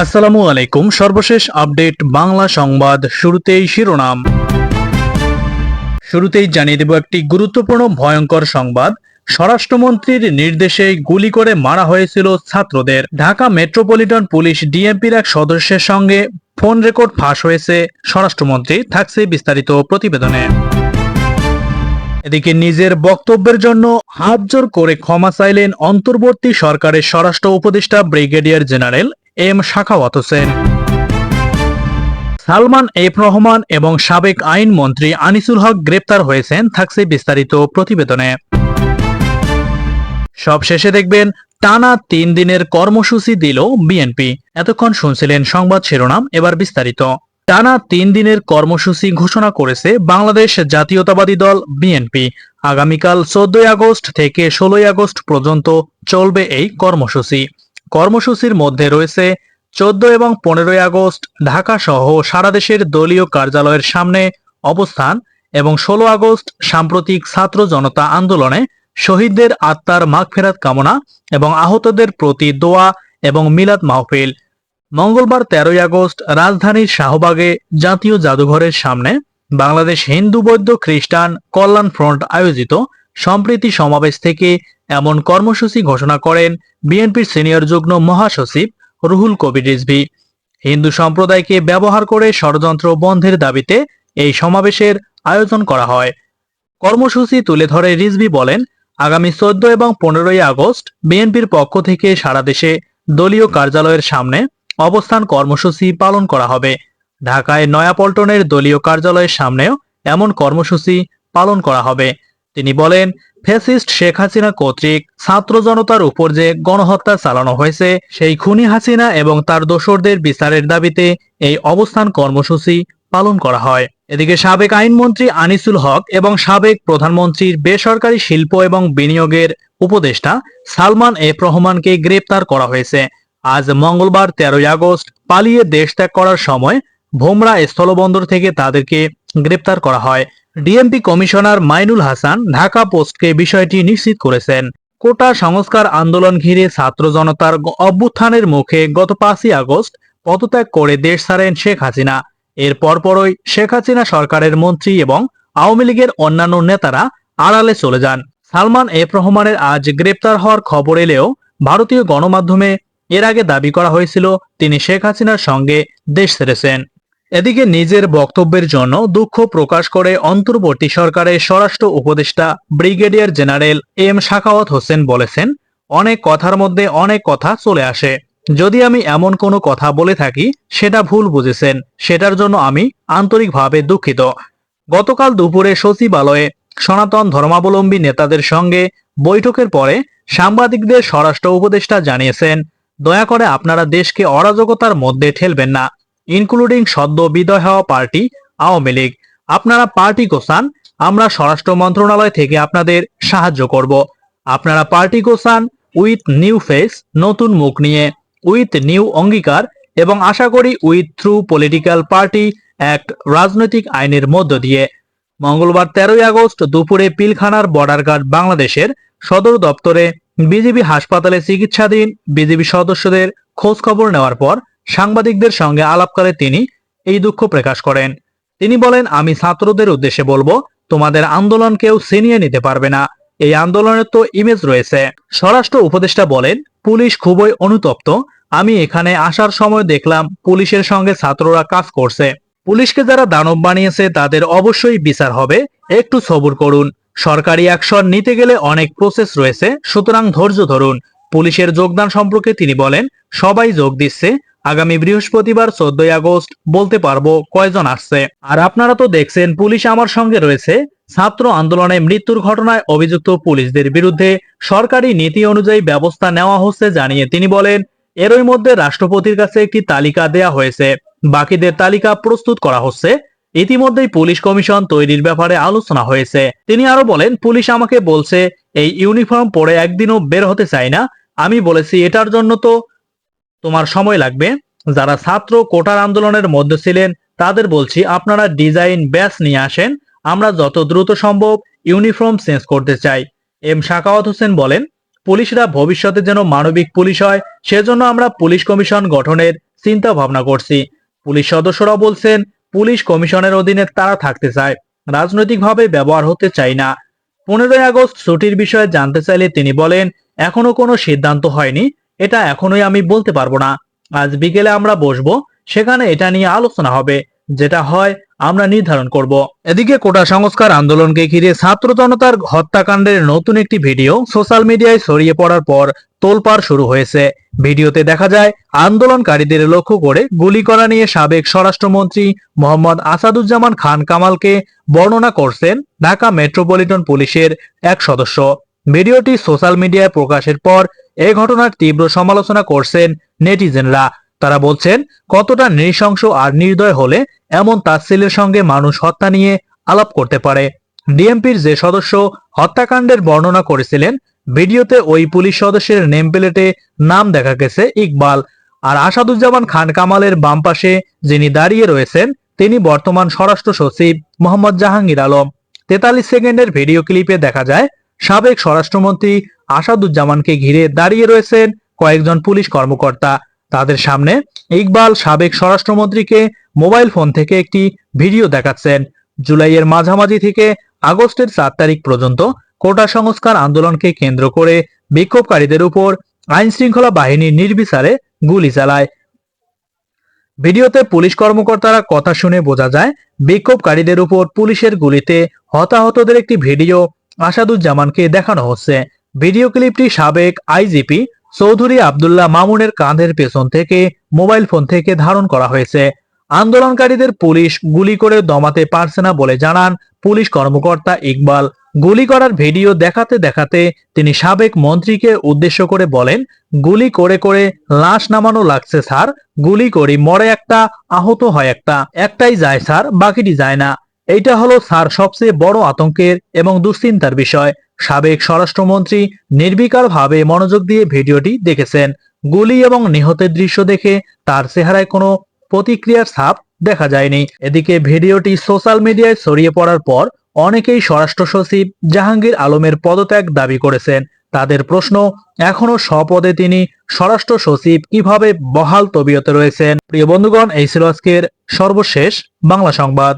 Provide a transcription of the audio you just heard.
আসসালামু আলাইকুম। সর্বশেষ আপডেট বাংলা সংবাদ শুরুতেই শিরোনাম। শুরুতেই জানিয়ে দেব একটি গুরুত্বপূর্ণ ভয়ঙ্কর সংবাদ। স্বরাষ্ট্রমন্ত্রীর নির্দেশে গুলি করে মারা হয়েছিল ছাত্রদের। ঢাকা মেট্রোপলিটন পুলিশ ডিএমপির এক সদস্যের সঙ্গে ফোন রেকর্ড ফাঁস হয়েছে। স্বরাষ্ট্রমন্ত্রী থাকছে বিস্তারিত প্রতিবেদনে। এদিকে নিজের বক্তব্যের জন্য হাতজোর করে ক্ষমা চাইলেন অন্তর্বর্তী সরকারের স্বরাষ্ট্র উপদেষ্টা brigadier general M Shakhawat Hossain. Salman F Rahman এবং সাবেক আইনমন্ত্রী আনিসুল হক গ্রেপ্তার হয়েছেন, থাকছে বিস্তারিত প্রতিবেদনে। সব শেষে দেখবেন, টানা তিন দিনের কর্মসূচি দিল বিএনপি। এতক্ষণ শুনছিলেন সংবাদ শিরোনাম, এবার বিস্তারিত। টানা তিন দিনের কর্মসূচি ঘোষণা করেছে বাংলাদেশ জাতীয়তাবাদী দল বিএনপি। আগামীকাল চোদ্দই আগস্ট থেকে ষোলোই আগস্ট পর্যন্ত চলবে এই কর্মসূচি। কর্মসূচির মধ্যে রয়েছে চোদ্দ এবং পনেরোই আগস্ট ঢাকা সহ সারা দেশের দলীয় কার্যালয়ের সামনে অবস্থান এবং ষোলো আগস্ট সাম্প্রতিক ছাত্র জনতা আন্দোলনে শহীদদের আত্মার মাগফেরাত কামনা এবং আহতদের প্রতি দোয়া এবং মিলাদ মাহফিল। মঙ্গলবার তেরোই আগস্ট রাজধানীর শাহবাগে জাতীয় জাদুঘরের সামনে বাংলাদেশ হিন্দু বৌদ্ধ খ্রিস্টান কল্যাণ ফ্রন্ট আয়োজিত সম্প্রীতি সমাবেশ থেকে এমন কর্মসূচি ঘোষণা করেন বিএনপির সিনিয়র যুগ্ম মহাসচিব রুহুল কবির রিজভি। হিন্দু সম্প্রদায়কে ব্যবহার করে ষড়যন্ত্র বন্ধের দাবিতে এই সমাবেশের আয়োজন করা হয়। কর্মসূচি তুলে ধরে রিজভি বলেন, আগামী চোদ্দ এবং পনেরোই আগস্ট বিএনপির পক্ষ থেকে সারা দেশে দলীয় কার্যালয়ের সামনে অবস্থান কর্মসূচি পালন করা হবে। ঢাকায় নয়াপল্টনের দলীয় কার্যালয়ের সামনেও এমন কর্মসূচি পালন করা হবে। তিনি বলেন ফ্যাসিস্ট শেখ হাসিনা কর্তৃক ছাত্র জনতার উপর যে গণহত্যা চালানো হয়েছে, সেই খুনি হাসিনা এবং তার দোসরদের বিচারের দাবিতে এই অবস্থান কর্মসূচি পালন করা হয়। এদিকে সাবেক আইনমন্ত্রী আনিসুল হক এবং সাবেক প্রধানমন্ত্রীর বেসরকারি শিল্প এবং বিনিয়োগের উপদেষ্টা সালমান এফ রহমানকে গ্রেপ্তার করা হয়েছে। আজ মঙ্গলবার তেরোই আগস্ট পালিয়ে দেশ ত্যাগ করার সময় ভোমরা স্থলবন্দর থেকে তাদেরকে গ্রেপ্তার করা হয়। ডিএমপি কমিশনার মাইনুল হাসান ঢাকা পোস্টকে বিষয়টি নিশ্চিত করেছেন। কোটা সংস্কার আন্দোলন ঘিরে ছাত্র জনতার অভ্যুত্থানের মুখে গত পাঁচই আগস্ট পদত্যাগ করে দেশ ছাড়েন শেখ হাসিনা। এর পরপরই শেখ হাসিনা সরকারের মন্ত্রী এবং আওয়ামী লীগের অন্যান্য নেতারা আড়ালে চলে যান। সালমান এফ রহমানের আজ গ্রেপ্তার হওয়ার খবর এলেও ভারতীয় গণমাধ্যমে এর আগে দাবি করা হয়েছিল, তিনি শেখ হাসিনার সঙ্গে দেশ ছেড়েছেন। এদিকে নিজের বক্তব্যের জন্য দুঃখ প্রকাশ করে অন্তর্বর্তী সরকারের স্বরাষ্ট্র উপদেষ্টা brigadier general M Shakhawat Hossain বলেছেন, অনেক কথার মধ্যে অনেক কথা চলে আসে। যদি আমি এমন কোনো কথা বলে থাকি, সেটা ভুল বুঝেছেন। সেটার জন্য আমি আন্তরিকভাবে দুঃখিত। গতকাল দুপুরে সচিবালয়ে সনাতন ধর্মাবলম্বী নেতাদের সঙ্গে বৈঠকের পরে সাংবাদিকদের স্বরাষ্ট্র উপদেষ্টা জানিয়েছেন, দয়া করে আপনারা দেশকে অরাজকতার মধ্যে ঠেলবেন না। ইনক্লুডিং সদ্য বিদয় হওয়া পার্টি আওয়ামী লীগ। আপনারা পার্টি গোসান আমরা স্বরাষ্ট্র মন্ত্রণালয় থেকে আপনাদের সাহায্য করব। আপনারা পার্টি গোসান উইথ নিউ ফেস নতুন মুখ নিয়ে। উইথ নিউ অঙ্গীকার এবং আশা করি with through political party act রাজনৈতিক আইনের মধ্য দিয়ে। মঙ্গলবার তেরোই আগস্ট দুপুরে পিলখানার বর্ডার গার্ড বাংলাদেশের সদর দপ্তরে বিজেপি হাসপাতালে চিকিৎসাধীন বিজেপি সদস্যদের খোঁজ খবর নেওয়ার পর সাংবাদিকদের সঙ্গে আলাপকালে তিনি এই দুঃখ প্রকাশ করেন। তিনি বলেন, আমি ছাত্রদের উদ্দেশ্যে বলব, তোমাদের আন্দোলন কেউ ছিনিয়ে নিতে পারবে না। এই আন্দোলনের তো ইমেজ রয়েছে। স্বরাষ্ট্র উপদেষ্টা বলেন, পুলিশ খুবই অনুতপ্ত। আমি এখানে আসার সময় দেখলাম পুলিশের সঙ্গে ছাত্ররা কাজ করছে। পুলিশকে যারা দানব বানিয়েছে, তাদের অবশ্যই বিচার হবে। একটু সবুর করুন। সরকারি অ্যাকশন নিতে গেলে অনেক প্রসেস রয়েছে। সুতরাং ধৈর্য ধরুন। পুলিশের যোগদান সম্পর্কে তিনি বলেন, সবাই যোগ দিচ্ছে। আগামী বৃহস্পতিবার চোদ্দই আগস্ট বলতে পারব কয়জন আসছে। আর আপনারা তো দেখছেন, পুলিশ আমার সঙ্গে রয়েছে। ছাত্র আন্দোলনে মৃত্যুর ঘটনায় অভিযুক্ত পুলিশদের বিরুদ্ধে সরকারি নীতি অনুযায়ী ব্যবস্থা নেওয়া হচ্ছে জানিয়ে তিনি বলেন, এরই মধ্যে রাষ্ট্রপতির কাছে একটি তালিকা দেয়া হয়েছে। বাকিদের তালিকা প্রস্তুত করা হচ্ছে। ইতিমধ্যেই পুলিশ কমিশন তৈরির ব্যাপারে আলোচনা হয়েছে। তিনি আরও বলেন, পুলিশ আমাকে বলছে, এই ইউনিফর্ম পরে একদিনও বের হতে চাই না। আমি বলেছি, এটার জন্য তো তোমার সময় লাগবে। যারা ছাত্র কোটার আন্দোলনের মধ্যে ছিলেন, তাদের বলছি আপনারা ডিজাইন ব্যাস নিয়ে আসেন। আমরা যত দ্রুত সম্ভব ইউনিফর্ম চেঞ্জ করতে চাই। এম শাকাওয়াত হোসেন বলেন, পুলিশরা ভবিষ্যতে যেন মানবিক পুলিশ হয়, সেজন্য আমরা পুলিশ কমিশন গঠনের চিন্তা ভাবনা করছি। পুলিশ সদস্যরা বলছেন, পুলিশ কমিশনের অধীনে তারা থাকতে চায়। রাজনৈতিকভাবে ব্যবহার হতে চায় না। পনেরোই আগস্ট ছুটির বিষয়ে জানতে চাইলে তিনি বলেন, এখনও কোনো সিদ্ধান্ত হয়নি। এটা এখনোই আমি বলতে পারব না। আজ বিকেলে আমরা বসবো, সেখানে এটা নিয়ে আলোচনা হবে, যেটা হয় আমরা নির্ধারণ করব। এদিকে কোটা সংস্কার আন্দোলনকে ঘিরে ছাত্র জনতার হত্যাকাণ্ডের নতুন একটি ভিডিও সোশ্যাল মিডিয়ায় ছড়িয়ে পড়ার পর তোলপাড় শুরু হয়েছে। ভিডিওতে দেখা যায়, আন্দোলনকারীদের লক্ষ্য করে গুলি করা নিয়ে সাবেক স্বরাষ্ট্রমন্ত্রী মোহাম্মদ আসাদুজ্জামান খান কামালকে বর্ণনা করছেন ঢাকা মেট্রোপলিটন পুলিশের এক সদস্য। ভিডিওটি সোশ্যাল মিডিয়ায় প্রকাশের পর এ ঘটনার তীব্র সমালোচনা করছেন নেটিজেনরা। তারা বলছেন, কতটা নৃশংস আর নির্দয় হলে এমন তাচ্ছিলের সঙ্গে মানুষ হত্যা নিয়ে আলাপ করতে পারে। ডিএমপির যে সদস্য হত্যাকাণ্ডের বর্ণনা করেছিলেন, ভিডিওতে ওই পুলিশ সদস্যের নেম প্লেটে নাম দেখা গেছে ইকবাল। আর আসাদুজ্জামান খান কামালের বাম পাশে যিনি দাঁড়িয়ে রয়েছেন, তিনি বর্তমান স্বরাষ্ট্র সচিব মোহাম্মদ জাহাঙ্গীর আলম। তেতাল্লিশ সেকেন্ডের ভিডিও ক্লিপে দেখা যায়, সাবেক স্বরাষ্ট্রমন্ত্রী আসাদুজ্জামানকে ঘিরে দাঁড়িয়ে রয়েছেন কয়েকজন পুলিশ কর্মকর্তা। তাদের সামনে ইকবাল সাবেক স্বরাষ্ট্রমন্ত্রীকে মোবাইল ফোন থেকে একটি ভিডিও দেখাচ্ছেন। জুলাইয়ের মাঝামাঝি থেকে আগস্টের চার তারিখ পর্যন্ত কোটা সংস্কার আন্দোলনকে কেন্দ্র করে বিক্ষোভকারীদের উপর আইন শৃঙ্খলা বাহিনী নির্বিচারে গুলি চালায়। ভিডিওতে পুলিশ কর্মকর্তারা কথা শুনে বোঝা যায়, বিক্ষোভকারীদের উপর পুলিশের গুলিতে হতাহতদের একটি ভিডিও আসাদুজ্জামানকে দেখানো হচ্ছে। ভিডিও ক্লিপটি সাবেক আইজিপি চৌধুরী আব্দুল্লাহ মামুনের কাঁধের পেছন থেকে মোবাইল ফোন থেকে ধারণ করা হয়েছে। আন্দোলনকারীদের পুলিশ গুলি করে দমাতে পারছে না বলে জানান পুলিশ কর্মকর্তা ইকবাল। গুলি করার ভিডিও দেখাতে দেখাতে তিনি সাবেক মন্ত্রীকে উদ্দেশ্য করে বলেন, গুলি করে করে লাশ নামানো লাগছে, স্যার। গুলি করি, মরে একটা, আহত হয় একটা। একটাই যায়, স্যার, বাকিটি যায় না। এইটা হলো স্যার সবচেয়ে বড় আতঙ্কের এবং দুশ্চিন্তার বিষয়। সাবেক স্বরাষ্ট্রমন্ত্রী নির্বিকারভাবে মনোযোগ দিয়ে ভিডিওটি দেখেছেন। গুলি এবং নিহতের দৃশ্য দেখে তার চেহারায় কোনো প্রতিক্রিয়ার ছাপ দেখা যায়নি। এদিকে ভিডিওটি সোশ্যাল মিডিয়ায় ছড়িয়ে পড়ার পর অনেকেই স্বরাষ্ট্র সচিব জাহাঙ্গীর আলমের পদত্যাগ দাবি করেছেন। তাদের প্রশ্ন, এখনও স্বপদে তিনি স্বরাষ্ট্র সচিব কীভাবে বহাল তবিয়তে রয়েছেন? প্রিয় বন্ধুগণ, এই ছিল আজকের সর্বশেষ বাংলা সংবাদ।